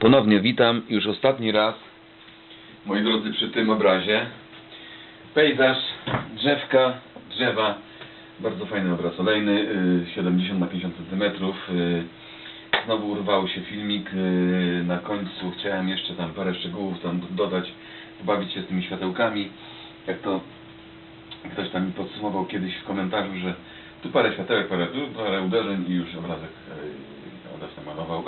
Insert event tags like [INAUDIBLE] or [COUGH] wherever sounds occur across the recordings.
Ponownie witam, już ostatni raz, moi drodzy, przy tym obrazie. Pejzaż, drzewka, drzewa, bardzo fajny obraz olejny, y, 70 na 50 cm. Znowu urwał się filmik, y, na końcu chciałem jeszcze tam parę szczegółów tam dodać, pobawić się z tymi światełkami, jak to ktoś tam mi podsumował kiedyś w komentarzu, że tu parę światełek, parę, tu parę uderzeń i już obrazek obraz namalował.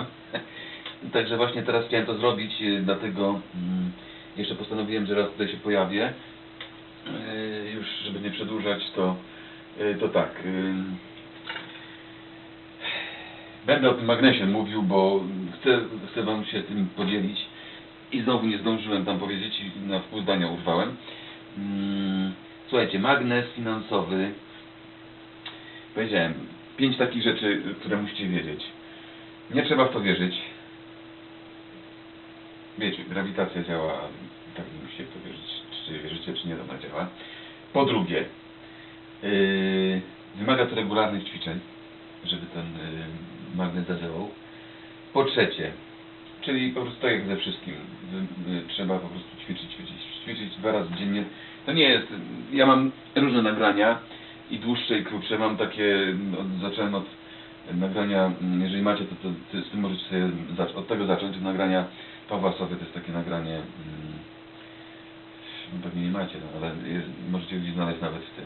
Także właśnie teraz chciałem to zrobić, yy, dlatego mm, jeszcze postanowiłem, że raz tutaj się pojawię. Yy, już żeby nie przedłużać, to, yy, to tak. Będę o tym magnesie mówił, bo chcę, chcę Wam się tym podzielić i znowu nie zdążyłem tam powiedzieć i na wpół zdania urwałem. Mm, Słuchajcie, magnes finansowy. Powiedziałem, pięć takich rzeczy, które musicie wiedzieć. Nie trzeba w to wierzyć. Wiecie, grawitacja działa, tak musicie to wierzyć, czy wierzycie, czy nie, ona działa. Po drugie, yy, wymaga to regularnych ćwiczeń, żeby ten yy, magnes zadziałał. Po trzecie, czyli po prostu tak jak ze wszystkim, wy- wy- trzeba po prostu ćwiczyć, ćwiczyć, ćwiczyć dwa razy dziennie. To nie jest, ja mam różne nagrania i dłuższe i krótsze, mam takie, od, zacząłem od nagrania, mm, jeżeli macie to, to, to z tym możecie sobie od tego zacząć, od nagrania Pawła Sowy, to jest takie nagranie, mm, no pewnie nie macie, no, ale jest, możecie gdzieś znaleźć nawet w tym,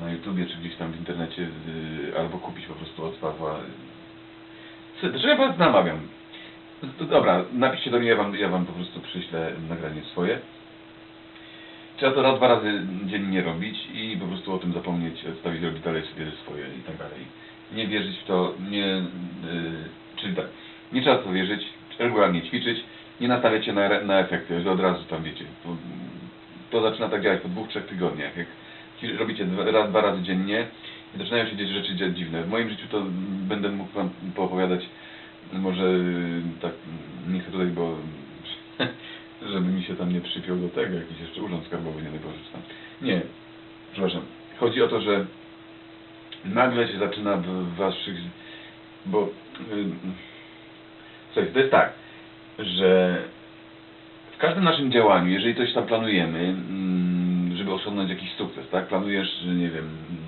na YouTubie, czy gdzieś tam w internecie, y, albo kupić po prostu od Pawła. Co- Że ja was namawiam. To Dobra, napiszcie do mnie, ja wam, ja wam po prostu przyślę nagranie swoje. Trzeba to raz, dwa razy dziennie robić i po prostu o tym zapomnieć, odstawić, robić dalej sobie swoje i tak dalej. Nie wierzyć w to, nie, yy, czyli tak, nie trzeba w to wierzyć, regularnie ćwiczyć, nie nastawiać się na, na efekty, że od razu tam wiecie. To, to zaczyna tak działać po dwóch, trzech tygodniach. Jak robicie dwa, raz, dwa razy dziennie i zaczynają się dziać rzeczy dziwne. W moim życiu to będę mógł wam poopowiadać, może yy, tak, nie chcę tutaj, bo [LAUGHS] żeby mi się tam nie przypiął do tego, jakiś jeszcze urząd skarbowy, nie wykorzystam. Nie, przepraszam. Chodzi o to, że nagle się zaczyna w waszych, bo słuchajcie, to jest tak, że w każdym naszym działaniu, jeżeli coś tam planujemy, mm, żeby osiągnąć jakiś sukces, tak? Planujesz, nie wiem, mm,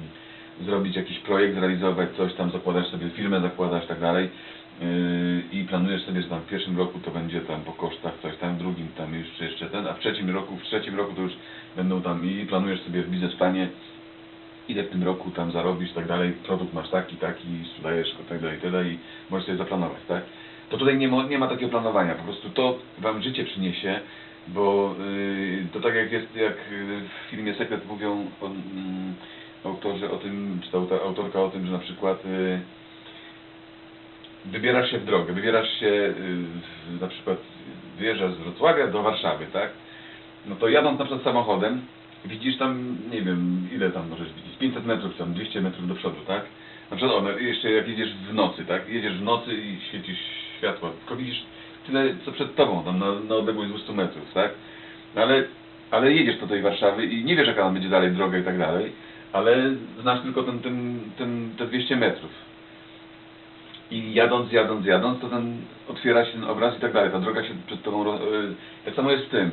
zrobić jakiś projekt, zrealizować coś tam, zakładasz sobie firmę, zakładasz tak dalej yy, i planujesz sobie, że tam w pierwszym roku to będzie tam po kosztach coś tam, w drugim tam jeszcze, jeszcze ten, a w trzecim roku, w trzecim roku to już będą tam i planujesz sobie w biznesplanie ile w tym roku tam zarobisz tak dalej, produkt masz taki, taki, sprzedajesz go tak dalej, tyle i możesz sobie zaplanować, tak? To tutaj nie ma, nie ma takiego planowania, po prostu to wam życie przyniesie, bo yy, to tak jak jest, jak yy, w filmie Sekret mówią o, mm, autorzy o tym, czy ta autorka o tym, że na przykład yy, wybierasz się w drogę, wybierasz się yy, na przykład wyjeżdżasz z Wrocławia do Warszawy, tak? No to jadąc na przykład samochodem, widzisz tam, nie wiem, ile tam możesz widzieć, 500 metrów, tam 200 metrów do przodu, tak? Na przykład one, jeszcze jak jedziesz w nocy, tak? Jedziesz w nocy i świecisz światła, tylko widzisz tyle, co przed tobą, tam na, na odległość 200 metrów, tak? No ale, ale jedziesz do tej Warszawy i nie wiesz, jaka będzie dalej droga i tak dalej, ale znasz tylko ten, ten, ten, te 200 metrów. I jadąc, jadąc, jadąc, to ten otwiera się ten obraz i tak dalej, ta droga się przed tobą, ro- y, tak samo jest z tym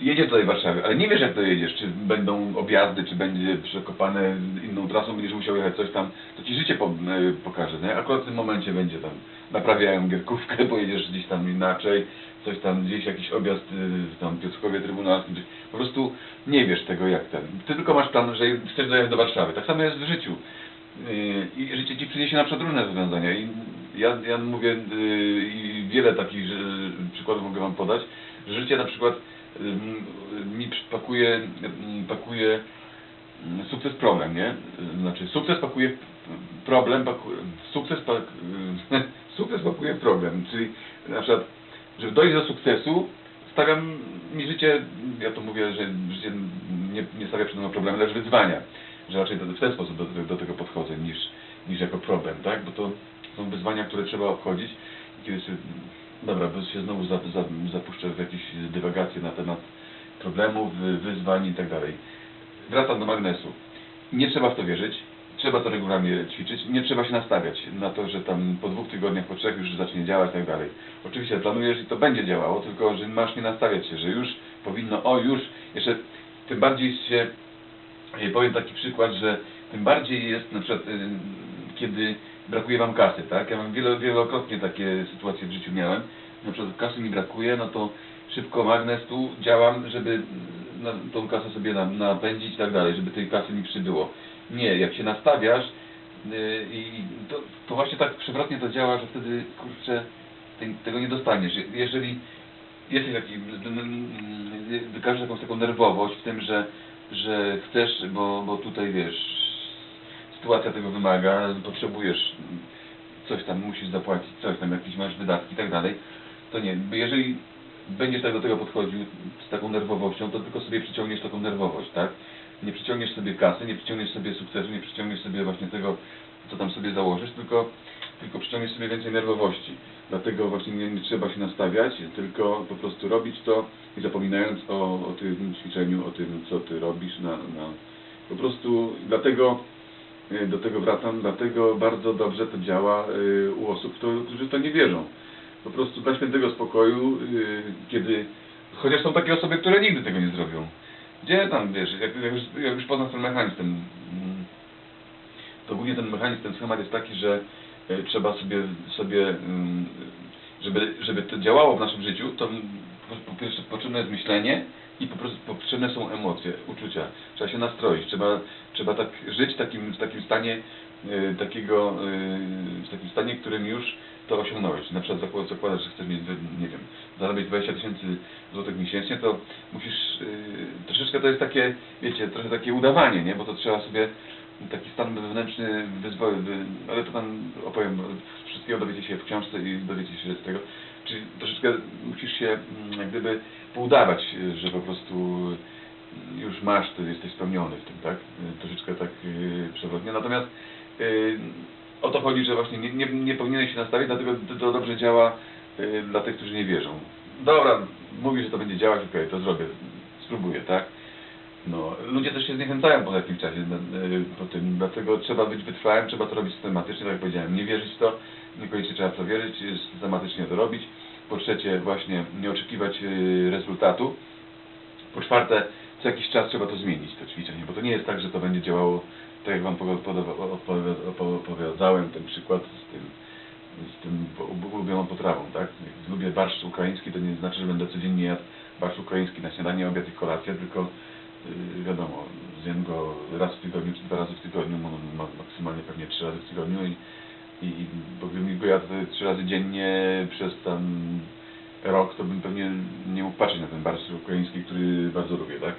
jedziesz do tej Warszawy, ale nie wiesz jak dojedziesz, czy będą objazdy, czy będzie przekopane inną trasą, będziesz musiał jechać coś tam, to ci życie po, e, pokaże, nie? Akurat w tym momencie będzie tam, naprawiają gierkówkę, [LAUGHS] pojedziesz gdzieś tam inaczej, coś tam, gdzieś jakiś objazd y, tam Piotrkowie Trybunalskim, po prostu nie wiesz tego jak ten. Ty tylko masz plan, że chcesz dojechać do Warszawy. Tak samo jest w życiu. Yy, I życie ci przyniesie na przykład różne rozwiązania. I ja, ja mówię i wiele takich przykładów mogę wam podać, że życie na przykład mi pakuje, pakuje sukces problem, nie? Znaczy sukces pakuje problem, pakuje, sukces, pak, [LAUGHS] sukces pakuje problem, czyli na przykład, żeby dojść do sukcesu, stawiam mi życie, ja to mówię, że życie nie, nie stawia przed mną problemy, lecz wyzwania, że raczej w ten sposób do, do tego podchodzę niż, niż jako problem, tak? Bo to są wyzwania, które trzeba obchodzić. I Kiedy się, dobra, bo się znowu za, za, zapuszczę w jakieś dywagacje na temat problemów, wy- wyzwań i tak dalej. Wracam do magnesu. Nie trzeba w to wierzyć. trzeba to regularnie ćwiczyć. Nie trzeba się nastawiać na to, że tam po dwóch tygodniach, po trzech już zacznie działać i tak dalej. Oczywiście planujesz i to będzie działało, tylko że masz nie nastawiać się, że już powinno, o już, jeszcze tym bardziej się, e, powiem taki przykład, że tym bardziej jest na przykład, y, kiedy brakuje Wam kasy, tak? Ja mam wielo, wielokrotnie takie sytuacje w życiu miałem, na przykład kasy mi brakuje, no to szybko magnes tu działam, żeby na, tą kasę sobie na, napędzić i tak dalej, żeby tej kasy mi przybyło. Nie, jak się nastawiasz yy, i to, to właśnie tak przewrotnie to działa, że wtedy kurczę te, tego nie dostaniesz. Je- Jeżeli jesteś taki, wykażesz jakąś taką nerwowość w tym, że, że chcesz, bo, bo tutaj wiesz, sytuacja tego wymaga, potrzebujesz coś tam, musisz zapłacić, coś tam, jakieś masz wydatki i tak dalej, to nie, jeżeli będziesz tak do tego podchodził z taką nerwowością, to tylko sobie przyciągniesz taką nerwowość, tak? Nie przyciągniesz sobie kasy, nie przyciągniesz sobie sukcesu, nie przyciągniesz sobie właśnie tego, co tam sobie założysz, tylko, tylko przyciągniesz sobie więcej nerwowości. Dlatego właśnie nie, nie trzeba się nastawiać, tylko po prostu robić to i zapominając o, o tym ćwiczeniu, o tym, co ty robisz na, na po prostu dlatego do tego wracam, dlatego bardzo dobrze to działa y, u osób, którzy to nie wierzą. Po prostu dla świętego spokoju, y, kiedy chociaż są takie osoby, które nigdy tego nie zrobią. Gdzie tam, wiesz, jak, już, jak już poznasz ten mechanizm, ten, mm, to ogólnie ten mechanizm, ten schemat jest taki, że y, trzeba sobie, sobie mm, żeby, żeby to działało w naszym życiu, to po pierwsze potrzebne jest myślenie i po prostu potrzebne są emocje, uczucia. Trzeba się nastroić, trzeba, trzeba tak żyć w takim, w takim stanie y, takiego, y, w takim stanie, którym już to osiągnąłeś. Na przykład zakładasz, zakładasz że chcesz mieć, nie wiem, zarabiać 20 tysięcy złotych miesięcznie, to musisz, y, troszeczkę to jest takie, wiecie, trochę takie udawanie, nie? Bo to trzeba sobie taki stan wewnętrzny wyzwolić, wy, ale to tam opowiem, wszystkiego dowiecie się w książce i dowiecie się z tego. Czyli troszeczkę musisz się mm, jak gdyby poudawać, że po prostu już masz, to jesteś spełniony w tym, tak? Troszeczkę tak y, przewrotnie. Natomiast y, o to chodzi, że właśnie nie, nie, nie powinieneś się nastawić, dlatego to, dobrze działa y, dla tych, którzy nie wierzą. Dobra, mówisz, że to będzie działać, okej, to zrobię, spróbuję, tak? No, ludzie też się zniechęcają po jakimś czasie y, po tym, dlatego trzeba być wytrwałym, trzeba to robić systematycznie, tak jak powiedziałem, nie wierzyć w to, niekoniecznie trzeba w to wierzyć, systematycznie to robić. Po trzecie, właśnie nie oczekiwać y, rezultatu. Po czwarte, co jakiś czas trzeba to zmienić, to ćwiczenie, bo to nie jest tak, że to będzie działało, tak jak Wam opowiadałem, ten przykład z tym, z tym ulubioną potrawą, tak? Jak lubię barszcz ukraiński, to nie znaczy, że będę codziennie jadł barszcz ukraiński na śniadanie, obiad i kolację, tylko wiadomo, zjem go raz w tygodniu czy dwa razy w tygodniu, maksymalnie pewnie trzy razy w tygodniu i, i bo gdybym go jadł trzy razy dziennie przez tam rok, to bym pewnie nie mógł patrzeć na ten barszcz ukraiński, który bardzo lubię, tak?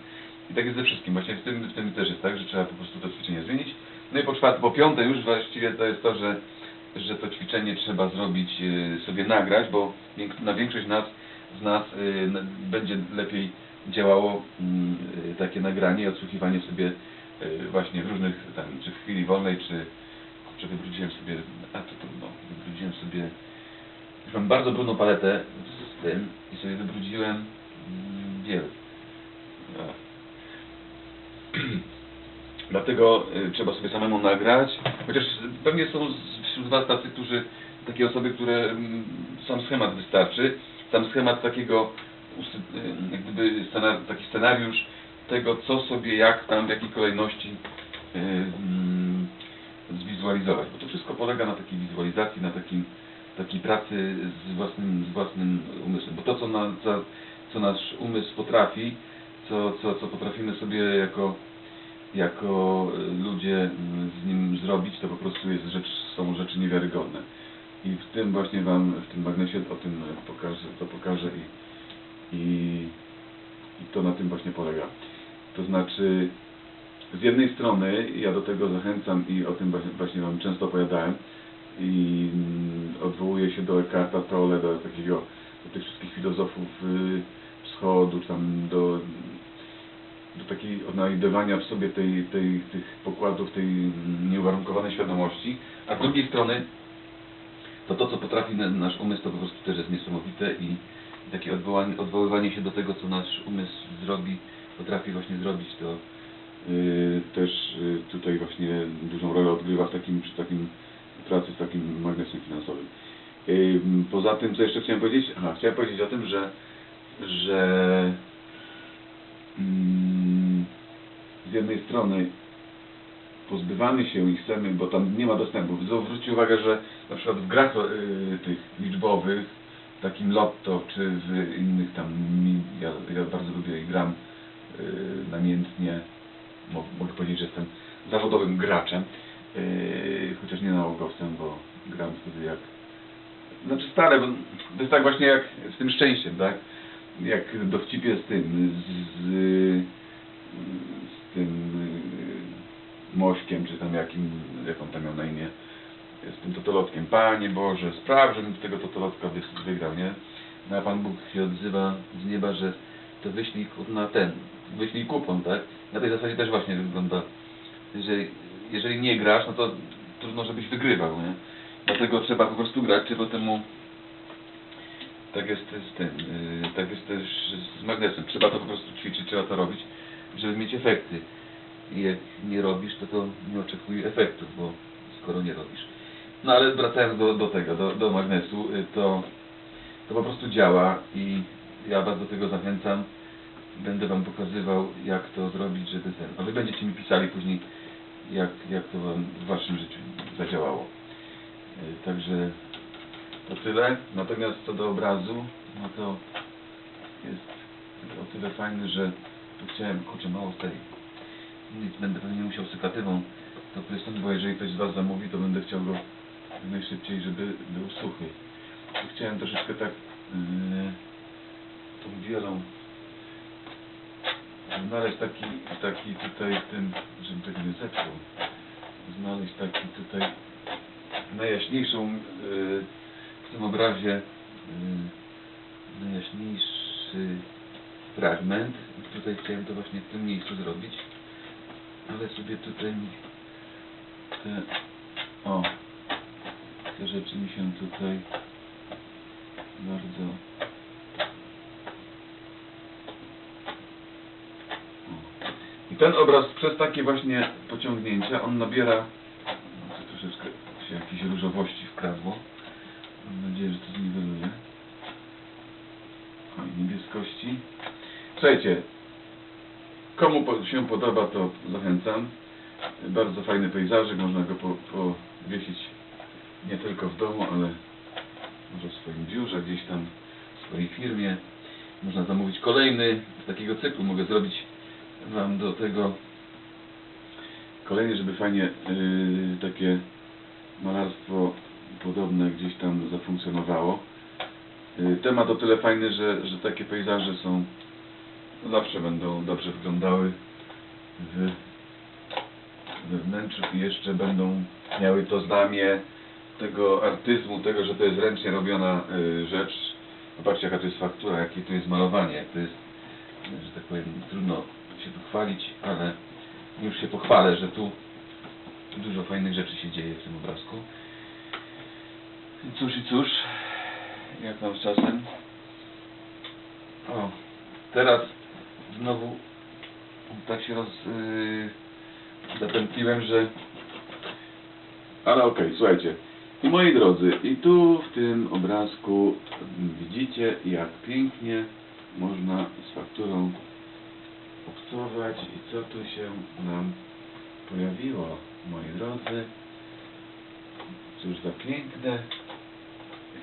I tak jest ze wszystkim. Właśnie w tym, w tym też jest tak, że trzeba po prostu to ćwiczenie zmienić. No i po czwarte, po piąte już właściwie to jest to, że, że to ćwiczenie trzeba zrobić, y, sobie nagrać, bo na większość nas, z nas y, będzie lepiej działało mm, y, takie nagranie i odsłuchiwanie sobie y, właśnie w różnych tam, czy w chwili wolnej, czy kurczę, wybrudziłem sobie, a to trudno, wybrudziłem sobie już mam bardzo brudną paletę z tym i sobie wybrudziłem mm. Ach. [CLEARS THROAT] Dlatego y, trzeba sobie samemu nagrać, chociaż pewnie są wśród Was tacy, którzy, takie osoby, które mm, sam schemat wystarczy, sam schemat takiego, jak gdyby scenar taki scenariusz tego, co sobie, jak tam, w jakiej kolejności y, mm, zwizualizować, bo to wszystko polega na takiej wizualizacji, na takim, takiej pracy z własnym, z własnym umysłem, bo to, co, na, co, nasz umysł potrafi, co, co, co potrafimy sobie jako, jako y, ludzie mm, z nim zrobić, to po prostu jest rzecz, są rzeczy niewiarygodne. I w tym właśnie Wam, w tym magnesie o tym e, pokażę, to pokażę i, i, i to na tym właśnie polega. To znaczy, z jednej strony ja do tego zachęcam i o tym właśnie, Wam często opowiadałem i mm, odwołuję się do Eckharta Tolle, do takiego, do tych wszystkich filozofów y, wschodu, tam do, do takiej odnajdywania w sobie tej, tej, tych pokładów, tej nieuwarunkowanej świadomości, a z drugiej strony to to, co potrafi na- nasz umysł, to po prostu też jest niesamowite i takie odwołanie, odwoływanie się do tego, co nasz umysł zrobi, potrafi właśnie zrobić, to y, też y, tutaj właśnie dużą rolę odgrywa w takim, przy takim pracy z takim magnesem finansowym. Y, Poza tym, co jeszcze chciałem powiedzieć? Aha, chciałem powiedzieć o tym, że, że mm, z jednej strony pozbywamy się i chcemy, bo tam nie ma dostępu. Zwróćcie uwagę, że na przykład w grach y, tych liczbowych, takim lotto, czy w innych tam, ja, ja bardzo lubię i gram y, namiętnie, Mo- mogę powiedzieć, że jestem zawodowym graczem, y, chociaż nie nałogowcem, bo gram wtedy jak, znaczy stare, bo to jest tak właśnie jak z tym szczęściem, tak? Jak dowcipie z tym, z, z, z tym y, Mośkiem, czy tam jakim, jak on tam miał na imię, z tym totolotkiem. Panie Boże, spraw, żebym z tego totolotka wy- wygrał, nie? No a Pan Bóg się odzywa z nieba, że to wyślij na ten, wyślij kupon, tak? Na tej zasadzie też właśnie wygląda, że jeżeli nie grasz, no to trudno, żebyś wygrywał, nie? Dlatego trzeba po prostu grać, czy temu tak jest z tym, yy, tak jest też z magnesem. Trzeba to po prostu ćwiczyć, trzeba to robić, żeby mieć efekty. I jak nie robisz, to to nie oczekuj efektów, bo skoro nie robisz. No ale wracając do, do tego, do, do magnesu, y, to, to po prostu działa i ja bardzo do tego zachęcam. Będę Wam pokazywał, jak to zrobić, żeby ten... A Wy będziecie mi pisali później, jak, jak to Wam w Waszym życiu zadziałało. Y, Także to tyle. Natomiast co do obrazu, no to jest o tyle fajny, że tu chciałem, kurczę, mało z tej. Nic, będę pewnie musiał sekatywą to prysnąć, bo jeżeli ktoś z Was zamówi, to będę chciał go najszybciej, żeby był suchy. Chciałem troszeczkę tak yy, tą wielą znaleźć taki, taki tutaj ten, żebym tego nie zepsuł, znaleźć taki tutaj najjaśniejszą yy, w tym obrazie yy, najjaśniejszy fragment. I Tutaj chciałem to właśnie w tym miejscu zrobić, ale sobie tutaj mi te, o, te rzeczy mi się tutaj bardzo i ten obraz przez takie właśnie pociągnięcia on nabiera no, troszeczkę się jakiejś różowości wkradło. Mam nadzieję, że to zniweluje. I niebieskości. Słuchajcie komu się podoba to zachęcam. Bardzo fajny pejzażyk, można go po, powiesić nie tylko w domu, ale może w swoim biurze, gdzieś tam w swojej firmie. Można zamówić kolejny z takiego cyklu. Mogę zrobić Wam do tego kolejny, żeby fajnie yy, takie malarstwo podobne gdzieś tam zafunkcjonowało. Yy, temat o tyle fajny, że, że takie pejzaże są zawsze będą dobrze wyglądały w we wnętrzu i jeszcze będą miały to znamie tego artyzmu, tego, że to jest ręcznie robiona y, rzecz. Zobaczcie jaka to jest faktura, jakie to jest malowanie, to jest, że tak powiem, trudno się tu chwalić, ale już się pochwalę, że tu dużo fajnych rzeczy się dzieje w tym obrazku. Cóż i cóż, jak mam z czasem? O, teraz znowu tak się roz... Yy, zapętliłem, że... Ale okej, słuchajcie. I moi drodzy, i tu w tym obrazku widzicie, jak pięknie można z fakturą obcować i co tu się nam pojawiło, moi drodzy. Cóż za piękne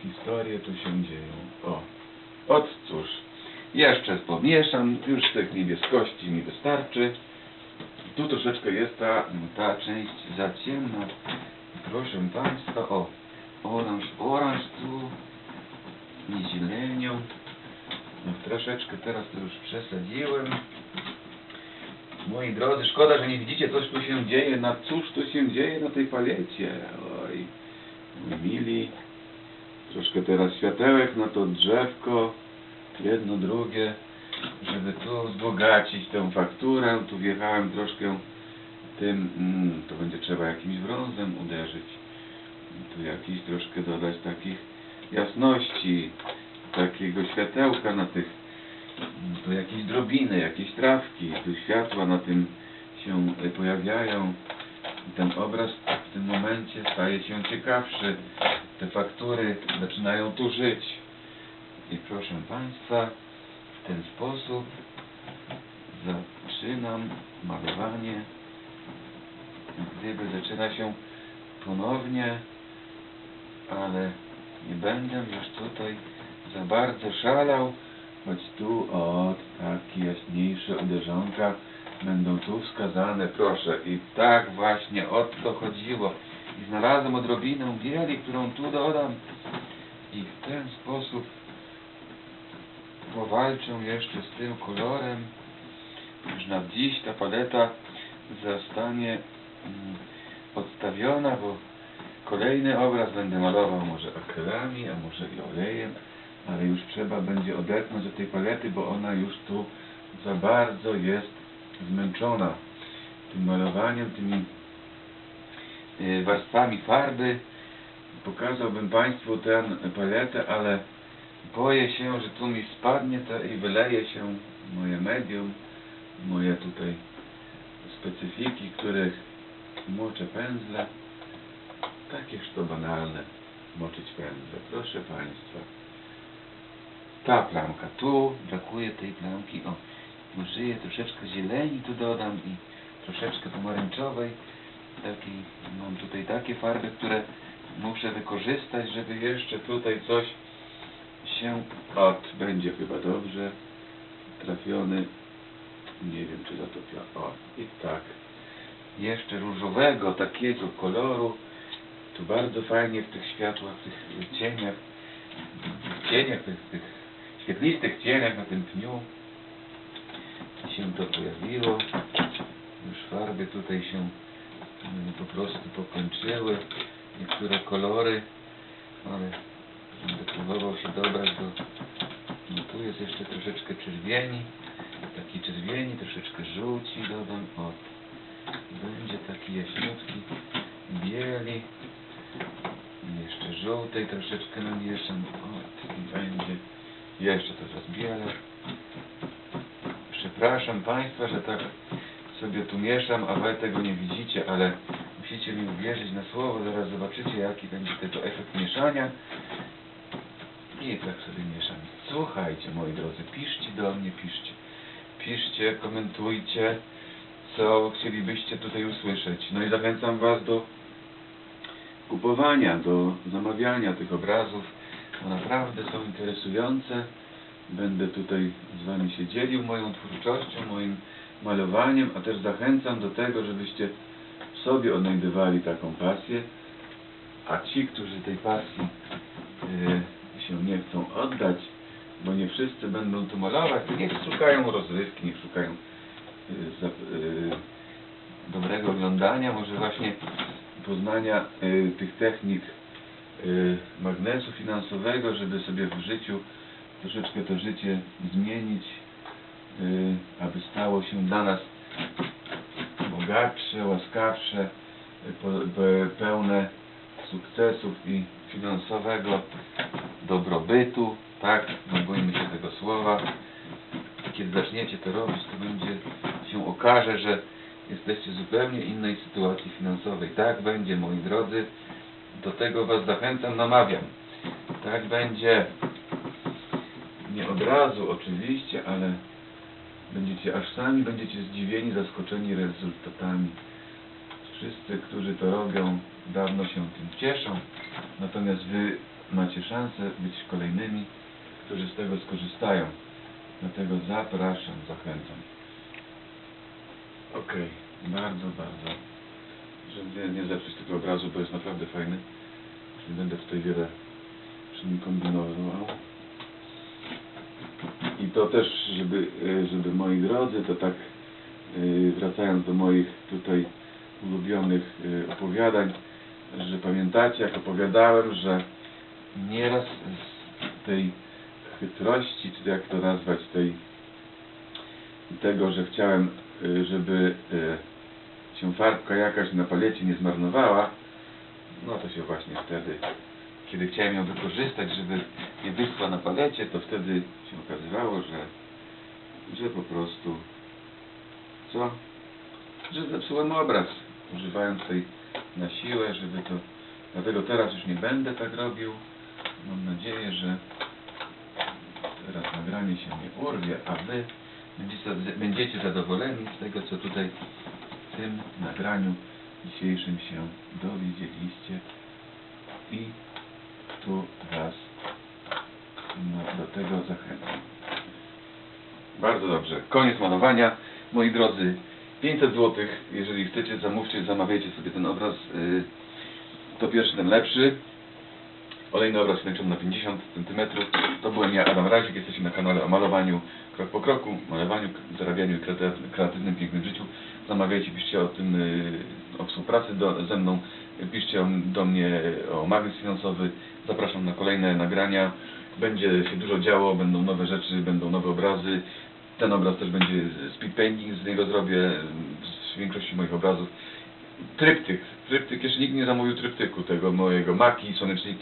historie tu się dzieją. O, ot cóż, jeszcze pomieszam, już tych niebieskości mi wystarczy. Tu troszeczkę jest ta, ta część za ciemna. Proszę Państwa, o, oranż, oranż tu i zielenią. No, troszeczkę teraz to już przesadziłem. Moi drodzy, szkoda, że nie widzicie, coś tu się dzieje. Na cóż tu się dzieje na tej palecie? Oj, mili. Troszkę teraz światełek na to drzewko. Jedno, drugie żeby tu wzbogacić tę fakturę, tu wjechałem troszkę tym, mm, to będzie trzeba jakimś brązem uderzyć. Tu jakiś troszkę dodać takich jasności, takiego światełka na tych, mm, tu jakieś drobiny, jakieś trawki, tu światła na tym się y, pojawiają. Ten obraz w tym momencie staje się ciekawszy. Te faktury zaczynają tu żyć. I proszę Państwa, w ten sposób zaczynam malowanie. Gdyby zaczyna się ponownie, ale nie będę już tutaj za bardzo szalał, choć tu o takie jaśniejsze uderzonka będą tu wskazane, proszę. I tak właśnie o to chodziło. I znalazłem odrobinę bieli, którą tu dodam. I w ten sposób powalczę jeszcze z tym kolorem. Już na dziś ta paleta zostanie mm, odstawiona, bo kolejny obraz będę malował może akrylami, a może i olejem, ale już trzeba będzie odetchnąć od tej palety, bo ona już tu za bardzo jest zmęczona tym malowaniem, tymi y, warstwami farby. Pokazałbym Państwu tę paletę, ale boję się, że tu mi spadnie to i wyleje się moje medium, moje tutaj specyfiki, których moczę pędzle. Takież to banalne moczyć pędzle. Proszę Państwa. Ta plamka. Tu brakuje tej plamki. O, użyję troszeczkę zieleni, tu dodam i troszeczkę pomarańczowej. Takiej, mam tutaj takie farby, które muszę wykorzystać, żeby jeszcze tutaj coś się od będzie chyba dobrze trafiony. Nie wiem czy zatopiony. O, i tak. Jeszcze różowego takiego koloru. Tu bardzo fajnie w tych światłach, w tych cieniach, cieniach, tych, tych świetlistych cieniach na tym pniu się to pojawiło. Już farby tutaj się mm, po prostu pokończyły. Niektóre kolory, ale będę próbował się dobrać do... No tu jest jeszcze troszeczkę czerwieni. Taki czerwieni, troszeczkę żółci dodam. O, będzie taki jaśniutki, bieli. Jeszcze żółtej troszeczkę namieszam. O, i będzie. Jeszcze to rozbielę. Przepraszam Państwa, że tak sobie tu mieszam, a Wy tego nie widzicie, ale musicie mi uwierzyć na słowo, zaraz zobaczycie jaki będzie tego efekt mieszania. I tak sobie mieszam. Słuchajcie moi drodzy, piszcie do mnie, piszcie. Piszcie, komentujcie, co chcielibyście tutaj usłyszeć. No i zachęcam Was do kupowania, do zamawiania tych obrazów, bo naprawdę są interesujące. Będę tutaj z Wami się dzielił moją twórczością, moim malowaniem, a też zachęcam do tego, żebyście w sobie odnajdywali taką pasję, a ci, którzy tej pasji y, się nie chcą oddać, bo nie wszyscy będą tu malować, to niech szukają rozrywki, niech szukają y, dobrego oglądania, może właśnie poznania y, tych technik y, magnesu finansowego, żeby sobie w życiu troszeczkę to życie zmienić, aby stało się dla nas bogatsze, łaskawsze, pełne sukcesów i finansowego dobrobytu, tak, nie bójmy się tego słowa. Kiedy zaczniecie to robić, to będzie się okaże, że jesteście w zupełnie innej sytuacji finansowej. Tak będzie, moi drodzy. Do tego Was zachęcam, namawiam. Tak będzie. Nie od razu oczywiście, ale będziecie aż sami będziecie zdziwieni, zaskoczeni rezultatami. Wszyscy, którzy to robią, dawno się tym cieszą. Natomiast Wy macie szansę być kolejnymi, którzy z tego skorzystają. Dlatego zapraszam, zachęcam. Okej, bardzo, bardzo. Żeby nie zepsuć tego obrazu, bo jest naprawdę fajny. Nie będę tutaj wiele przy nim kombinował. I to też, żeby, y, żeby moi drodzy, to tak y, wracając do moich tutaj ulubionych y, opowiadań, że pamiętacie, jak opowiadałem, że nieraz z tej chytrości, czy jak to nazwać, tej tego, że chciałem, żeby y, się farbka jakaś na palecie nie zmarnowała, no to się właśnie wtedy, kiedy chciałem ją wykorzystać, żeby nie wyschła na palecie, to wtedy się okazywało, że, że po prostu co? że zepsułem obraz, używając tej na siłę, żeby to... Dlatego teraz już nie będę tak robił. Mam nadzieję, że teraz nagranie się nie urwie, a Wy będziecie, zadowoleni z tego, co tutaj w tym nagraniu dzisiejszym się dowiedzieliście i tu Was no, do tego zachęcam. Bardzo dobrze. Koniec malowania. Moi drodzy, 500 zł, jeżeli chcecie, zamówcie, zamawiajcie sobie ten obraz. Yy, to pierwszy, ten lepszy. Olejny obraz kończony na 50 cm. To byłem ja, Adam Razik. Jesteśmy na kanale o malowaniu krok po kroku, malowaniu, zarabianiu i kreatywnym, kreatywnym pięknym życiu. Zamawiajcie, piszcie o tym, yy, o współpracy do, ze mną. Piszcie do mnie o magnes finansowy. Zapraszam na kolejne nagrania. Będzie się dużo działo, będą nowe rzeczy, będą nowe obrazy. Ten obraz też będzie speed painting, z niego zrobię z większości moich obrazów. Tryptyk, tryptyk, jeszcze nikt nie zamówił tryptyku tego mojego maki, słoneczniki.